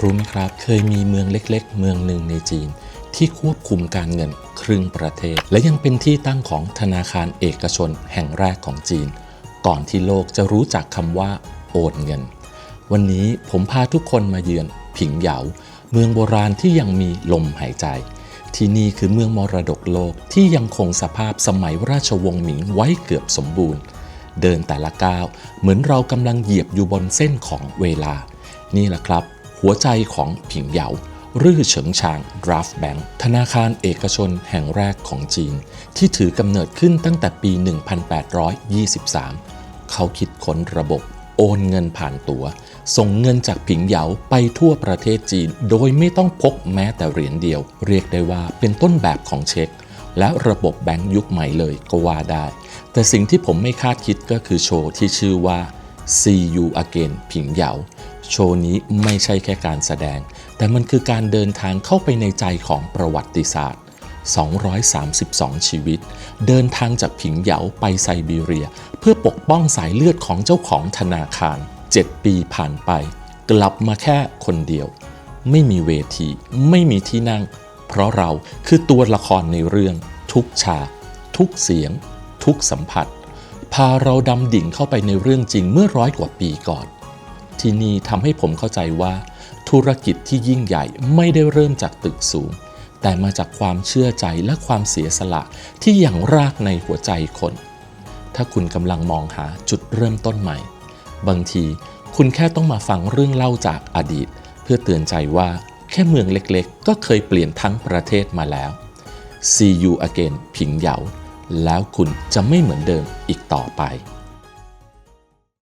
รู้ไหมครับ เคยมีเมืองเล็ก ๆ เมืองหนึ่งในจีน ที่ควบคุมการเงินครึ่งประเทศ และยังเป็นที่ตั้งของธนาคารเอกชนแห่งแรกของจีน ก่อนที่โลกจะรู้จักคำว่า โอนเงิน วันนี้ผมพาทุกคนมาเยือนผิงเหยา เมืองโบราณที่ยังมีลมหายใจ ที่นี่คือเมืองมรดกโลกที่ยังคงสภาพสมัยราชวงศ์หมิงไว้เกือบสมบูรณ์ เดินแต่ละก้าวเหมือนเรากำลังเหยียบอยู่บนเส้นของเวลา นี่แหละครับ หัวใจของผิงเหยารื่อเฉิงชาง Draft Bank ธนาคารเอกชนแห่งแรกของจีน ที่ถือกำเนิดขึ้นตั้งแต่ปี 1823 เขาคิดค้นระบบ โอนเงินผ่านตัว ส่งเงินจากผิงเหยาไปทั่วประเทศจีน โดยไม่ต้องพกแม้แต่เหรียญเดียว เรียกได้ว่าเป็นต้นแบบของเช็ค และระบบแบงก์ยุคใหม่เลยก็ว่าได้ แต่สิ่งที่ผมไม่คาดคิดก็คือโชว์ที่ชื่อว่า See You Again ผิงเหยา โชว์นี้ไม่ใช่แค่การแสดง แต่มันคือการเดินทางเข้าไปในใจของประวัติศาสตร์ 232 ชีวิต เดินทางจากผิงเหยาไปไซบีเรีย เพื่อปกป้องสายเลือดของเจ้าของธนาคาร 7 ปีผ่านไป กลับมาแค่คนเดียว ไม่มีเวที ไม่มีที่นั่ง เพราะเราคือตัวละครในเรื่อง ทุกฉากทุกเสียง ทุกสัมผัส พาเราดำดิ่งเข้าไปในเรื่องจริงเมื่อร้อยกว่าปีก่อน ที่นี่ทำให้ผมเข้าใจว่า ธุรกิจที่ยิ่งใหญ่ไม่ได้เริ่มจากตึกสูง แต่มาจากความเชื่อใจและความเสียสละที่อย่างรากในหัวใจคน ถ้าคุณกำลังมองหาจุดเริ่มต้นใหม่ บางทีคุณแค่ต้องมาฟังเรื่องเล่าจากอดีต เพื่อเตือนใจว่าแค่เมืองเล็กๆ ก็เคยเปลี่ยนทั้งประเทศมาแล้ว See you again ผิงเหยา แล้วคุณจะไม่เหมือนเดิมอีกต่อไป